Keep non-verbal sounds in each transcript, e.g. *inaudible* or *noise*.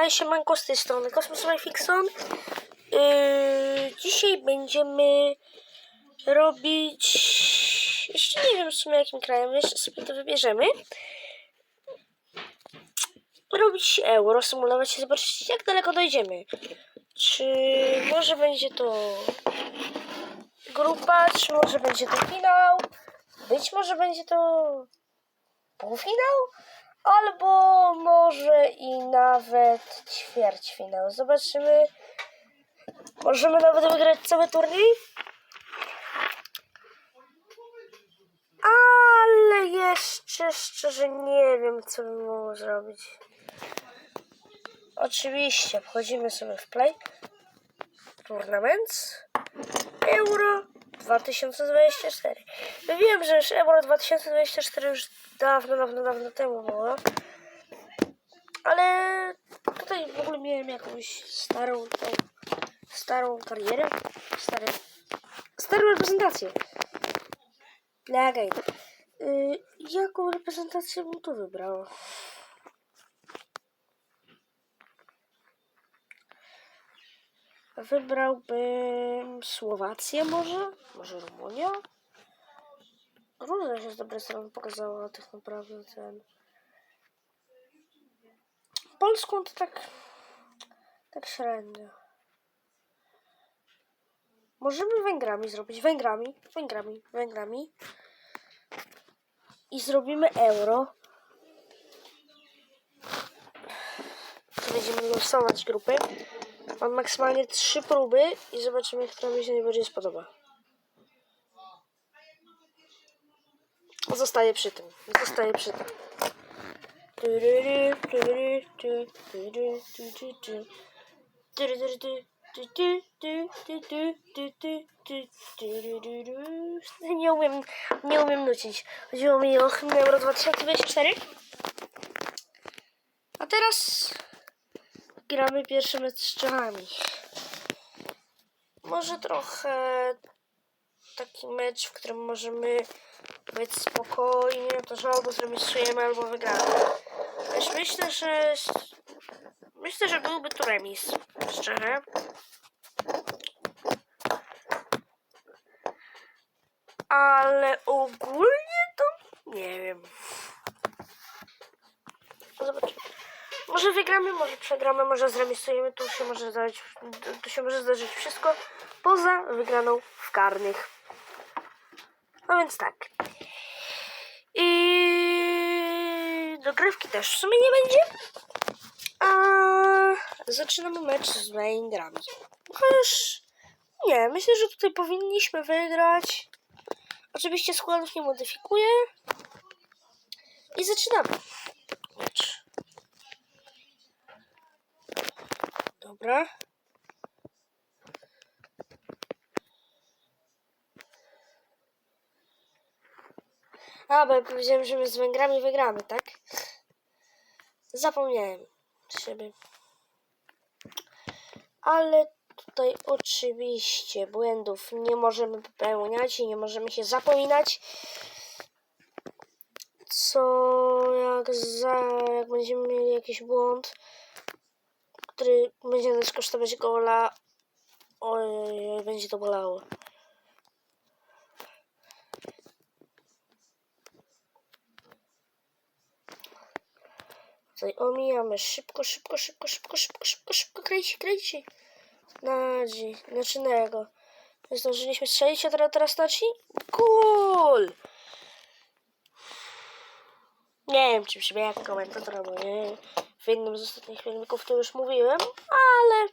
Hej, siemanko, z tej strony Kosmos Fixon. Yy, dzisiaj będziemy robić... Jeszcze nie wiem w sumie jakim krajem, jeszcze sobie to wybierzemy. Robić euro, symulować i zobaczyć jak daleko dojdziemy. Czy może będzie to grupa, czy może będzie to finał? Być może będzie to półfinał? Albo może i nawet ćwierćfinał. Zobaczymy. Możemy nawet wygrać cały turniej. Ale jeszcze szczerze nie wiem, co bym mógł zrobić. Oczywiście, wchodzimy sobie w play. Tournaments. Euro 2024. Wiem, że już Euro 2024 już dawno, dawno, dawno temu było. Ale tutaj w ogóle miałem jakąś starą, tą, starą karierę. Starą reprezentację. Legaj. Yy, jaką reprezentację bym tu wybrał? Wybrałbym Słowację może? Może Rumunię? Różne się z dobrej strony pokazało tak naprawdę ten... Polską to tak... Tak średnio. Możemy Węgrami zrobić. Węgrami, Węgrami, Węgrami. I zrobimy euro. Będziemy losować grupy. Mam maksymalnie trzy próby i zobaczymy, która mi się najbardziej spodoba. Zostaję przy tym. Zostaję przy tym. Nie umiem, nie umiem nucić. Chodziło mi o hymn Euro 2024. A teraz gramy pierwszy mecz z Czechami. Może trochę taki mecz, w którym możemy być spokojni, to że albo zremisujemy, albo wygramy. Też myślę, że myślę, że byłby to remis szczerze. Ale ogólnie to nie wiem. Zobaczymy. Może wygramy, może przegramy, może zremisujemy. Tu się może zdarzyć, tu się może zdarzyć wszystko poza wygraną w karnych. No więc tak. I dogrywki też w sumie nie będzie. A zaczynamy mecz z Węgrami. Chociaż nie, myślę, że tutaj powinniśmy wygrać. Oczywiście składów nie modyfikuję. I zaczynamy. Mecz. Dobra. A, bo ja powiedziałem, że my z Węgrami wygramy, tak? Zapomniałem siebie. Ale tutaj oczywiście błędów nie możemy popełniać i nie możemy się zapominać. Co jak, za, jak będziemy mieli jakiś błąd, który będzie nas kosztować gola, oj, będzie to bolało. Tutaj omijamy szybko, szybko, szybko, szybko, szybko, szybko, szybko, kręci, kręci. Nadzi, znaczy Nego. Zdążyliśmy strzelić, a teraz, teraz Naci? Gol! Nie wiem, czy brzmi jak komentator, bo nie. W jednym z ostatnich filmików to już mówiłem, ale...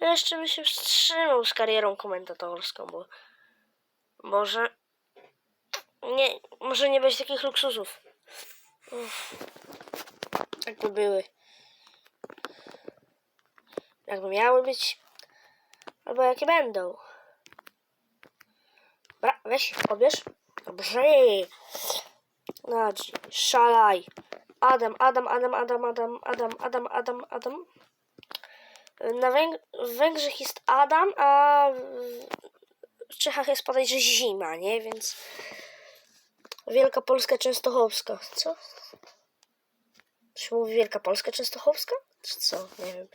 Jeszcze bym się wstrzymał z karierą komentatorską, bo... Może... Nie, może nie być takich luksusów. Uff. Jakby były. Jakby miały być. Albo jakie będą. Dobra, weź, pobierz. Dobrze. Nadzi, szalaj. Adam, Adam, Adam, Adam, Adam, Adam, Adam, Adam, Adam. Na Węg Węgrzech jest Adam, a w Czechach jest podejrzewam zima, nie? Więc Wielka Polska Częstochowska. Co? Się mówi Wielka Polska Częstochowska? Czy co? Nie wiem.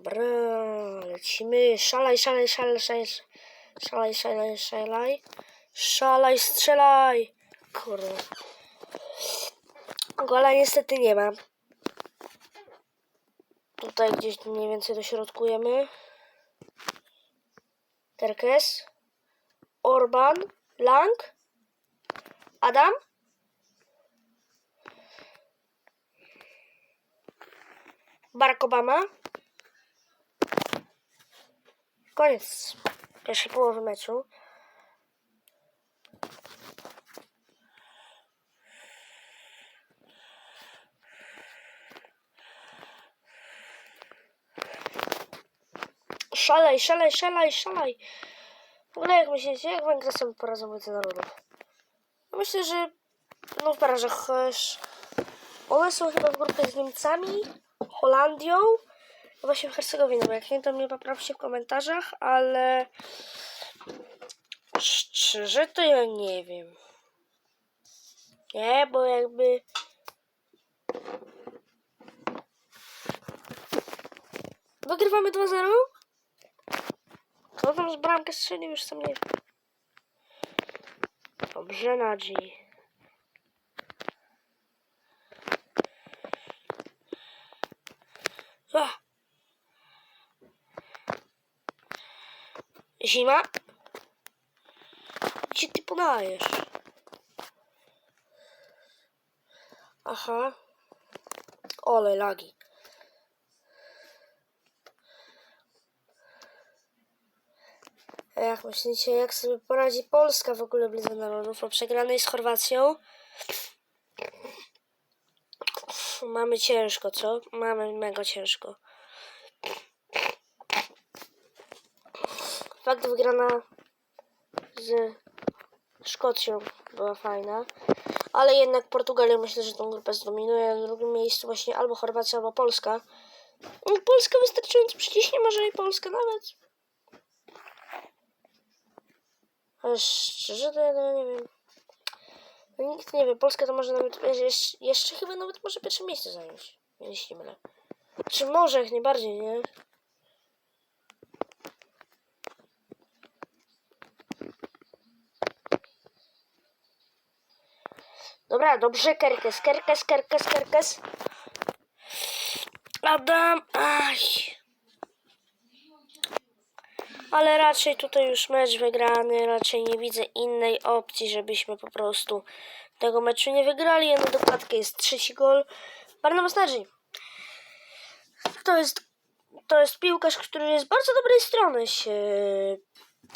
Dobra, lecimy. Szalaj, szalaj, szalaj, szalaj, szalaj, szalaj, szalaj. Szalaj, strzelaj. Kurde. Gola niestety nie ma. Tutaj gdzieś mniej więcej dośrodkujemy. Terkes. Orban. Lang. Adam. Barack Obama. Koniec pierwszej połowy meczu. Szalej, szalej, szalej, szalej. W ogóle jak myślicie, jak Węgry sobie poradzą Lidze Narodów? Myślę, że no w barażach też. One są chyba w grupie z Niemcami, Holandią właśnie Hercegowiną. Jak nie, to mnie poprawcie w komentarzach, ale szczerze to ja nie wiem. Nie, bo jakby wygrywamy 2-0? Kto tam z bramkę strzelił? Już sam nie wiem. Dobrze, Nadzi. Zima? Gdzie ty podajesz? Aha. Ole, lagi. A jak myślicie, jak sobie poradzi Polska w ogóle w Narodów po przegranej z Chorwacją? Mamy ciężko, co? Mamy mega ciężko. Fakt wygrana z Szkocją była fajna. Ale jednak Portugalia myślę, że tą grupę zdominuje. Na drugim miejscu właśnie albo Chorwacja, albo Polska. No, Polska wystarczająco przyciśnie, może i Polska nawet. Ale szczerze to ja nie wiem. No, nikt nie wie. Polska to może nawet jeszcze, jeszcze chyba nawet może pierwsze miejsce zająć. Jeśli mylę. Czy może jak najbardziej, nie? Dobra, dobrze, Kerkes, Kerkes, Kerkes, Kerkes. Adam, aj. Ale raczej tutaj już mecz wygrany, raczej nie widzę innej opcji, żebyśmy po prostu tego meczu nie wygrali. Na dokładkę jest trzeci gol. Barnabas Nadzi. To jest, to jest piłkarz, który z bardzo dobrej strony się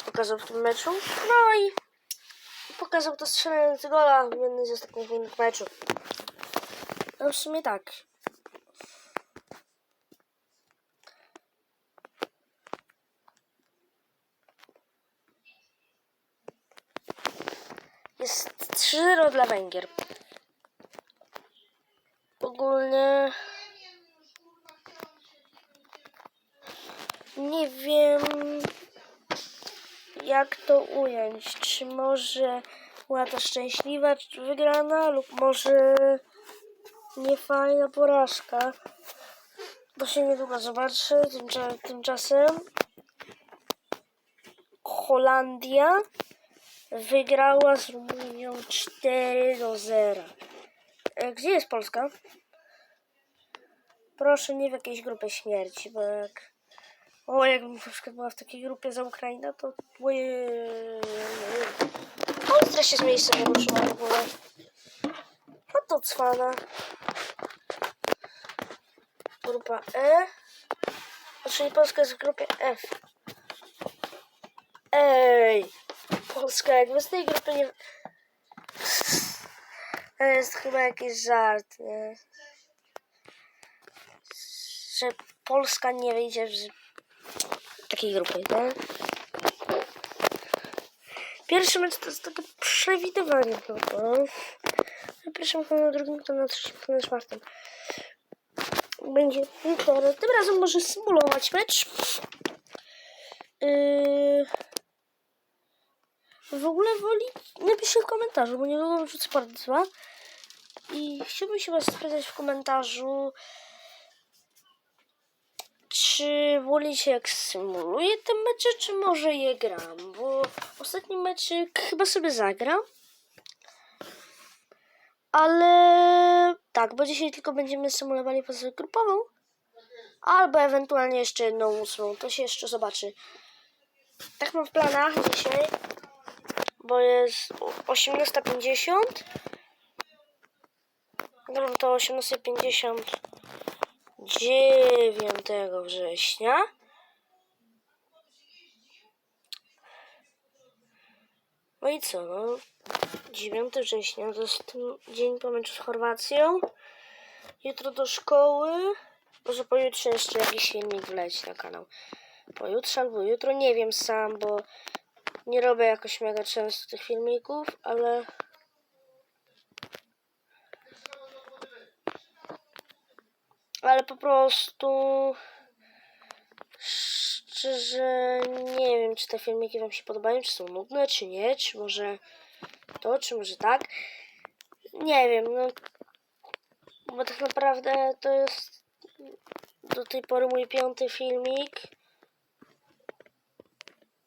pokazał w tym meczu. No i pokazał to strzelając gola w jednym z ostatnich minut meczu. No w sumie tak. Jest 3-0 dla Węgier. Ogólnie nie wiem jak to ująć. Czy może była to szczęśliwa wygrana lub może niefajna porażka. To się niedługo zobaczy. Tymcza- Tymczasem Holandia wygrała z Rumunią 4 do 0. E, Gdzie jest Polska? Proszę nie w jakiejś grupie śmierci, bo jak... O, jakbym przykład była w takiej grupie za Ukrainę, to... Ojej. Austria się z miejsca nie ruszyła w ogóle. No to cwana. Grupa E. Czyli Polska jest w grupie F. Ej! Polska jakby z tej grupy nie... To jest chyba jakiś żart, nie? Że Polska nie wyjdzie z takiej grupy, nie? Pierwszy mecz to jest takie przewidywanie chyba. Na pierwszym, to na drugim, to na trzecim, na czwartym. Będzie Wiktor. Tym razem może symulować mecz. Yy... W ogóle woli napiszcie w komentarzu, bo niedługo wrzucę part 2. I chciałbym się was spytać w komentarzu, czy wolicie jak symuluję te mecze, czy może je gram? Bo ostatni meczyk chyba sobie zagram. Ale tak, bo dzisiaj tylko będziemy symulowali fazę grupową. Albo ewentualnie jeszcze jedną ósmą. To się jeszcze zobaczy. Tak mam w planach dzisiaj. Bo jest 18.50. Gram to 18.50 9 września. No i co, no? 9 września to jest dzień po meczu z Chorwacją. Jutro do szkoły. Może pojutrze jeszcze jakiś filmik wleci na kanał. Pojutrze albo jutro, nie wiem sam, bo nie robię jakoś mega często tych filmików, ale... Ale po prostu... Szczerze nie wiem, czy te filmiki wam się podobają, czy są nudne, czy nie, czy może to, czy może tak. Nie wiem, no... Bo tak naprawdę to jest do tej pory mój piąty filmik.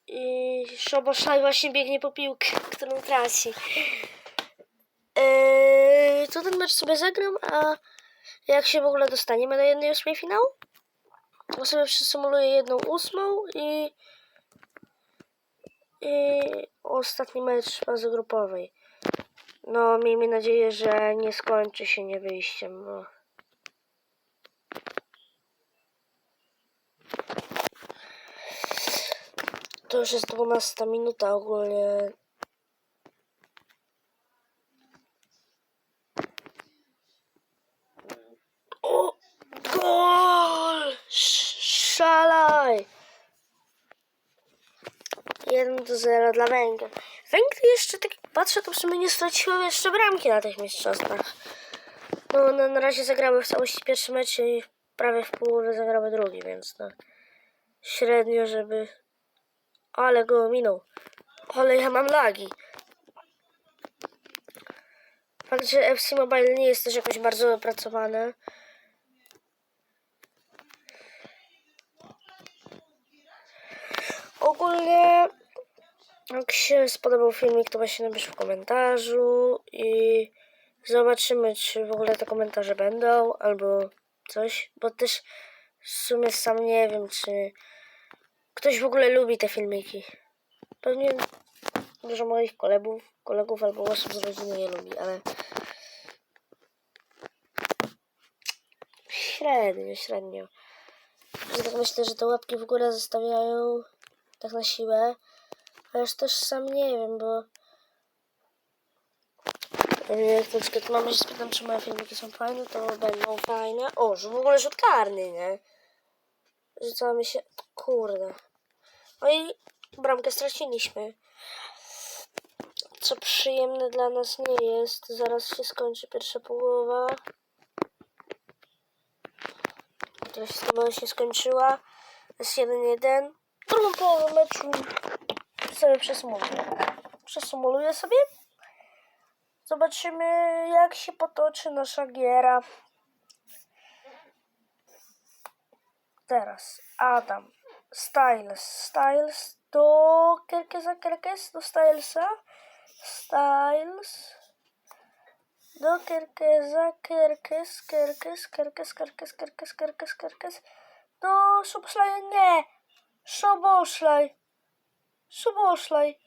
I Szoboszaj właśnie biegnie po piłkę, *laughs* którą traci. Eee, to ten mecz sobie zagram, a jak się w ogóle dostaniemy do jednej ósmej finału, to sobie przesymuluję jedną ósmą i, i ostatni mecz fazy grupowej. No, miejmy nadzieję, że nie skończy się nie wyjściem, bo... To już jest 12 minuta ogólnie. O! Sz- Szalaj! 1 do 0 dla Węgier. Węgry jeszcze tak patrzę, to w sumie nie straciły jeszcze bramki na tych mistrzostwach. No, no na razie zagrały w całości pierwszy mecz i prawie w połowie zagrały drugi, więc no średnio, żeby ale go minął. Ale ja mam lagi. Fakt, że FC Mobile nie jest też jakoś bardzo opracowane. Ogólnie, jak się spodobał filmik, to właśnie napisz w komentarzu i zobaczymy, czy w ogóle te komentarze będą, albo coś, bo też w sumie sam nie wiem, czy ktoś w ogóle lubi te filmiki. Pewnie dużo moich kolegów, kolegów albo osób z rodziny je lubi, ale średnio, średnio. Tak myślę, że te łapki w górę zostawiają tak na siłę, chociaż też sam nie wiem, bo jak na przykład mamy się spytam, czy moje filmiki są fajne, to będą fajne. O, że w ogóle rzut karny, nie? Rzucamy się... Kurde. No i bramkę straciliśmy. Co przyjemne dla nas nie jest. Zaraz się skończy pierwsza połowa. Teraz się skończyła. Jest 1-1. Drugą połowę meczu sobie przesumuluję. Przesumuluję sobie. Zobaczymy jak się potoczy nasza giera. Teraz Adam. Styles. Styles do Kerkesa Kerkes, do Stylesa. Styles. Do Kerkesa Kerkes, Kerkes, Kerkes, Kerkes, Kerkes, Kerkes, Kerkes. Do Szoboszlaja nie. Szoboszlaj. Szoboszlaj.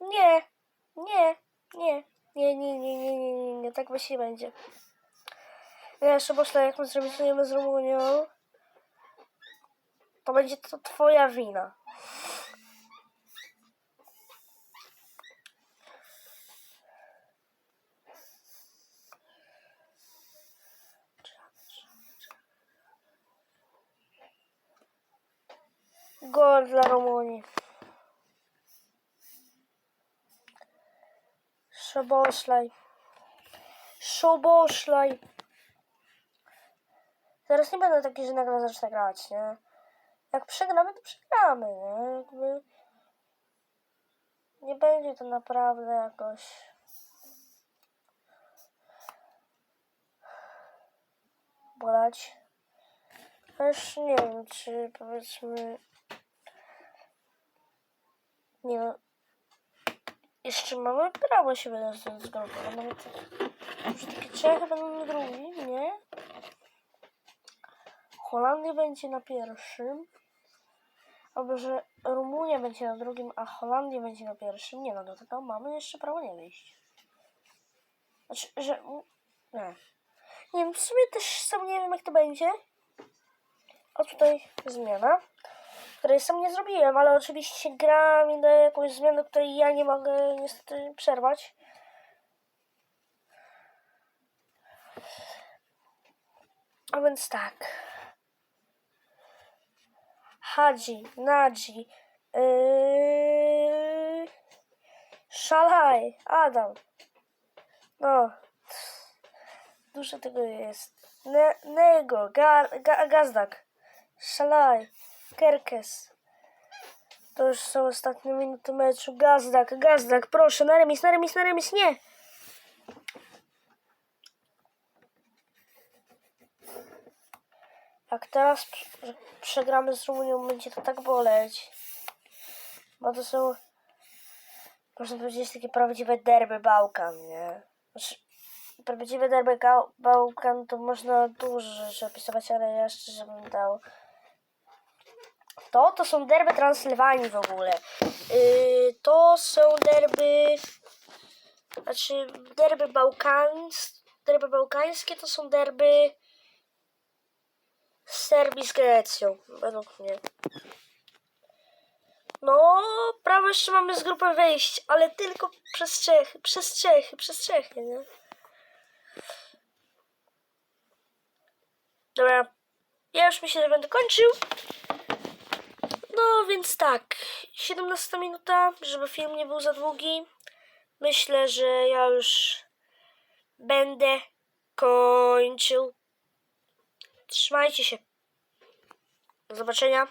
Nie. Nie. Nie. Nie, nie, nie, nie, nie, nie, nie. Tak właśnie będzie. Nie, Szoboszlaj, jak my zrobimy z Rumunią, to będzie to twoja wina. Gol dla Rumunii. Szoboszlaj. Szoboszlaj. Teraz nie będę taki, że nagle zacznę grać, nie? Jak przegramy, to przegramy, nie? Jakby nie będzie to naprawdę jakoś... bolać. Też nie wiem, czy powiedzmy... Nie no... Jeszcze mamy prawo się wydostać z. No Nawet już takie Czechy będą na drugim, nie? Holandia będzie na pierwszym. Albo że Rumunia będzie na drugim, a Holandia będzie na pierwszym. Nie no, do tego mamy jeszcze prawo nie wyjść. Znaczy, że... Nie. Nie wiem, w sumie też sam nie wiem jak to będzie. O tutaj zmiana, której sam nie zrobiłem, ale oczywiście gra mi daje jakąś zmianę, której ja nie mogę niestety przerwać. A więc tak. Hadzi, Nadzi, yy... Szalaj, Adam. No, dużo tego jest. Ne Nego, ga ga Gazdak, Szalaj, Kerkes. To już są ostatnie minuty meczu. Gazdak, Gazdak, proszę, na remis, na remis, na remis, nie! Jak teraz prze- przegramy z Rumunią, będzie to tak boleć. Bo to są, można powiedzieć, takie prawdziwe derby Bałkan, nie? Znaczy, prawdziwe derby Bałkan to można dużo rzeczy opisywać, ale ja szczerze bym dał. To, to są derby Transylwanii w ogóle. Yy, to są derby, znaczy derby Bałkańskie, derby bałkańskie to są derby Serbii z Grecją, według mnie. No, prawo jeszcze mamy z grupy wejść, ale tylko przez Czechy, przez Czechy, przez Czechy, nie? Dobra, ja już myślę, że będę kończył. No, więc tak, 17 minuta, żeby film nie był za długi. Myślę, że ja już będę kończył. Trzymajcie się. Do zobaczenia.